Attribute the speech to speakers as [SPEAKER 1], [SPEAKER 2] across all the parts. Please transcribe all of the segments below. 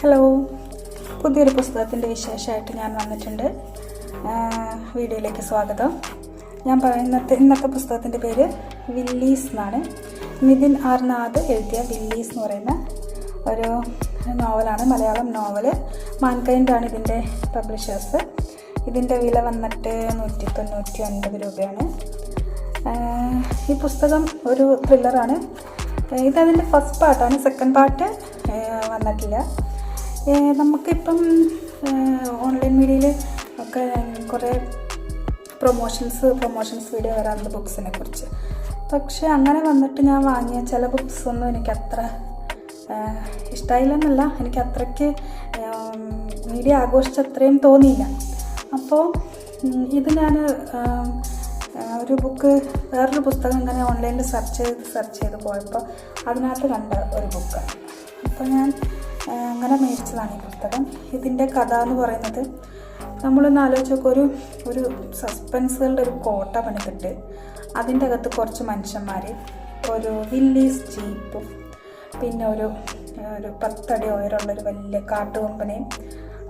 [SPEAKER 1] Hello പുതിയൊരു പുസ്തകത്തിന്റെ വിശേഷമായിട്ട് ഞാൻ വന്നിട്ടുണ്ട്. വീഡിയോയിലേക്ക് സ്വാഗതം. ഞാൻ പറയുന്നത് ഇന്നത്തെ പുസ്തകത്തിന്റെ പേര് വില്ലീസ് എന്നാണ്. നിതിൻ ആർ നാഥ് എഴുതിയ വില്ലീസ് എന്ന് പറയുന്ന ഒരു നോവലാണ് മലയാളം നോവൽ മാൻകൈൻഡാണ് ഇതിന്റെ പബ്ലിഷേഴ്സ്. ഇതിന്റെ വില വന്നിട്ട് നൂറ്റി തൊണ്ണൂറ്റി ഒൻപത് രൂപയാണ് ഈ പുസ്തകം ഒരു ത്രില്ലറാണ് ഇതതിന്റെ ഫസ്റ്റ് പാർട്ടാണ് സെക്കൻഡ് പാർട്ട് വന്നിട്ടില്ല. നമുക്കിപ്പം ഓൺലൈൻ മീഡിയയിൽ ഒക്കെ കുറേ പ്രൊമോഷൻസ് പ്രൊമോഷൻസ് വീഡിയോ വരാറുണ്ട് ബുക്സിനെ കുറിച്ച്. പക്ഷേ അങ്ങനെ വന്നിട്ട് ഞാൻ വാങ്ങിയ ചില ബുക്സ് ഒന്നും എനിക്ക് അത്ര ഇഷ്ടമായില്ലെന്നല്ല എനിക്ക് അത്രയ്ക്ക് മീഡിയ ആഘോഷിച്ചത്രയും തോന്നിയില്ല. അപ്പോൾ ഇത് ഞാൻ ഒരു ബുക്ക് വേറൊരു പുസ്തകം ഇങ്ങനെ ഓൺലൈനിൽ സെർച്ച് ചെയ്ത് സെർച്ച് ചെയ്ത് പോയപ്പോൾ അതിനകത്ത് കണ്ട ഒരു ബുക്കാണ് അപ്പോൾ ഞാൻ അങ്ങനെ മേടിച്ചതാണ് ഈ പുസ്തകം. ഇതിന്റെ കഥ എന്ന് പറയുന്നത് നമ്മളൊന്ന് ആലോചിച്ചൊക്കെ ഒരു ഒരു സസ്പെൻസുകളുടെ ഒരു കോട്ട പണിതിട്ട് അതിന്റെ അകത്ത് കുറച്ച് മനുഷ്യന്മാർ ഒരു വില്ലീസ് ജീപ്പും പിന്നെ ഒരു ഒരു പത്തടി ഉയരമുള്ള ഒരു വലിയ കാട്ടുകൊമ്പനെയും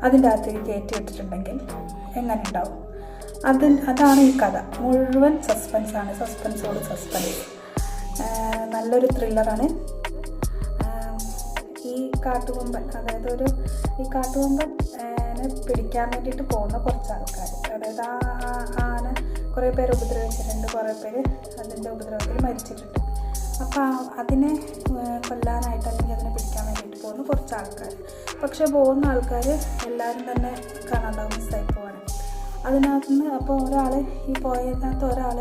[SPEAKER 1] അതിന്റെ അകത്തേക്ക് കയറ്റി വിട്ടിട്ടുണ്ടെങ്കിൽ എങ്ങനെ ഉണ്ടാവും? അത് അതാണ് ഈ കഥ. മുഴുവൻ സസ്പെൻസാണ് സസ്പെൻസോട് സസ്പെൻസ് നല്ലൊരു ത്രില്ലറാണ് ഈ കാട്ടുകൊമ്പൻ അതായത് ഒരു ഈ കാട്ടുകൊമ്പൻ പിടിക്കാൻ വേണ്ടിയിട്ട് പോകുന്ന കുറച്ച് ആൾക്കാർ അതായത് ആ ആന കുറേ പേര് ഉപദ്രവിച്ചിട്ടുണ്ട് കുറേ പേര് അതിന്റെ ഉപദ്രവത്തിൽ മരിച്ചിട്ടുണ്ട്. അപ്പോൾ അതിനെ കൊല്ലാനായിട്ട് അല്ലെങ്കിൽ അതിനെ പിടിക്കാൻ വേണ്ടിയിട്ട് പോകുന്ന കുറച്ച് ആൾക്കാർ പക്ഷേ പോകുന്ന ആൾക്കാർ എല്ലാവരും തന്നെ കാണാണ്ടാവും മിസ്സായി പോവാണ് അതിനകത്ത് നിന്ന് അപ്പോൾ ഒരാൾ ഈ പോയതിനകത്ത് ഒരാൾ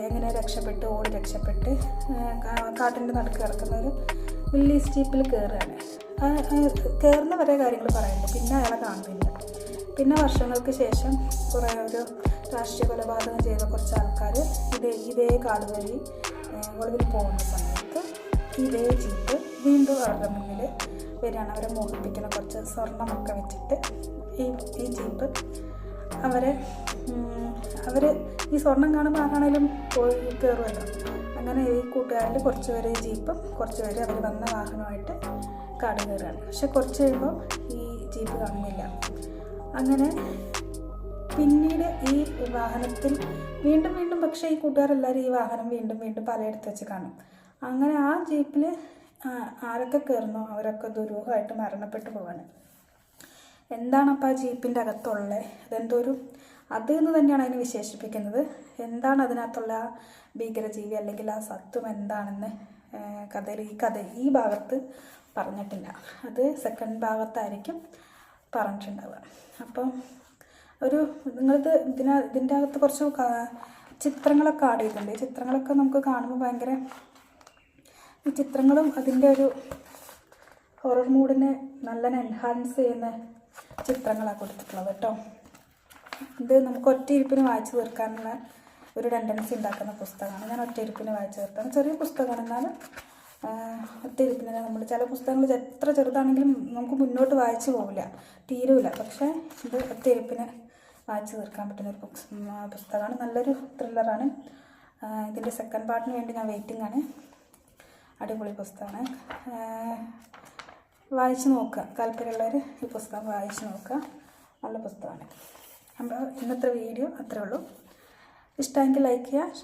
[SPEAKER 1] എങ്ങനെ രക്ഷപ്പെട്ട് ഓടി രക്ഷപ്പെട്ട് കാട്ടിന്റെ നടുക്ക് കിടക്കുന്ന ഒരു വില്ലി സ്റ്റീപ്പിൽ കയറുകയാണ്. കയറുന്ന വരെ കാര്യങ്ങൾ പറയുന്നു പിന്നെ അയാളെ കാണുന്നില്ല. പിന്നെ വർഷങ്ങൾക്ക് ശേഷം കുറേ ഒരു രാഷ്ട്രീയ കൊലപാതകം ചെയ്ത കുറച്ച് ആൾക്കാർ ഇതേ ഇതേ കാട് വഴി ഒളിവിൽ പോകുന്ന സമയത്ത് ഇതേ ജീപ്പ് വീണ്ടും അവരുടെ മുന്നിൽ വരികയാണ്. അവരെ മോഹിപ്പിക്കുന്ന കുറച്ച് സ്വർണമൊക്കെ വെച്ചിട്ട് ഈ ഈ ജീപ്പ് അവരെ അവർ ഈ സ്വർണം കാണുമ്പോൾ ആരാണേലും പോയി കയറുമല്ലോ അങ്ങനെ ഈ കൂട്ടുകാരിൽ കുറച്ച് പേര് ജീപ്പും കുറച്ച് പേര് അവർ വന്ന വാഹനമായിട്ട് കാട് കയറുകയാണ്. പക്ഷെ കുറച്ച് കഴിയുമ്പോൾ ഈ ജീപ്പ് കാണുന്നില്ല. അങ്ങനെ പിന്നീട് ഈ വാഹനത്തിൽ വീണ്ടും വീണ്ടും പക്ഷേ ഈ കൂട്ടുകാരെല്ലാവരും ഈ വാഹനം വീണ്ടും വീണ്ടും പലയിടത്ത് വെച്ച് കാണും. അങ്ങനെ ആ ജീപ്പിൽ ആരൊക്കെ കയറുന്നോ അവരൊക്കെ ദുരൂഹമായിട്ട് മരണപ്പെട്ടു പോവാണ്. എന്താണ് അപ്പോൾ ആ ജീപ്പിന്റെ അകത്തുള്ളത് അതെന്തോ ഒരു അത് എന്ന് തന്നെയാണ് അതിനെ വിശേഷിപ്പിക്കുന്നത്. എന്താണ് അതിനകത്തുള്ള ഭീകരജീവി അല്ലെങ്കിൽ ആ സത്വം എന്താണെന്ന് കഥയിൽ ഈ കഥ ഈ ഭാഗത്ത് പറഞ്ഞിട്ടില്ല. അത് സെക്കൻഡ് ഭാഗത്തായിരിക്കും പറഞ്ഞിട്ടുണ്ടാവുക. അപ്പം ഒരു നിങ്ങളിത് ഇതിന ഇതിന്റെ അകത്ത് കുറച്ച് ചിത്രങ്ങളൊക്കെ ആഡ് ചെയ്തിട്ടുണ്ട് ഈ ചിത്രങ്ങളൊക്കെ നമുക്ക് കാണുമ്പോൾ ഭയങ്കര ഈ ചിത്രങ്ങളും അതിന്റെ ഒരു ഹൊറർ മൂഡിനെ നല്ല എൻഹാൻസ് ചെയ്യുന്ന ചിത്രങ്ങളാണ് കൊടുത്തിട്ടുള്ളത് കേട്ടോ. ഇത് നമുക്ക് ഒറ്റ ഇരിപ്പിന് വായിച്ചു തീർക്കാനുള്ള ഒരു ടെൻഡൻസി ഉണ്ടാക്കുന്ന പുസ്തകമാണ്. ഞാൻ ഒറ്റ ഇരിപ്പിന് വായിച്ചു തീർക്കാൻ ചെറിയ പുസ്തകമാണ്. എന്നാലും ഒറ്റയിരിപ്പിന് നമ്മൾ ചില പുസ്തകങ്ങൾ എത്ര ചെറുതാണെങ്കിലും നമുക്ക് മുന്നോട്ട് വായിച്ചു പോവില്ല. തീരൂല. പക്ഷേ ഇത് ഒറ്റ ഇരിപ്പിന് വായിച്ചു തീർക്കാൻ പറ്റുന്ന ഒരു പുസ്തകമാണ്. നല്ലൊരു ത്രില്ലറാണ് ഇതിന്റെ സെക്കൻഡ് പാർട്ടിന് വേണ്ടി ഞാൻ വെയിറ്റിംഗ് ആണ്. അടിപൊളി പുസ്തകമാണ്. വായിച്ചു നോക്കുക. താല്പര്യമുള്ളവർ ഈ പുസ്തകം വായിച്ചു നോക്കുക. നല്ല പുസ്തകമാണ്. അപ്പോൾ ഇന്നത്തെ വീഡിയോ അത്രേ ഉള്ളൂ. ഇഷ്ടമെങ്കിൽ ലൈക്ക് ചെയ്യുക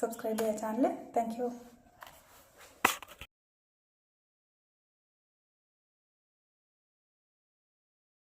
[SPEAKER 1] സബ്സ്ക്രൈബ് ചെയ്യുക ചാനൽ താങ്ക്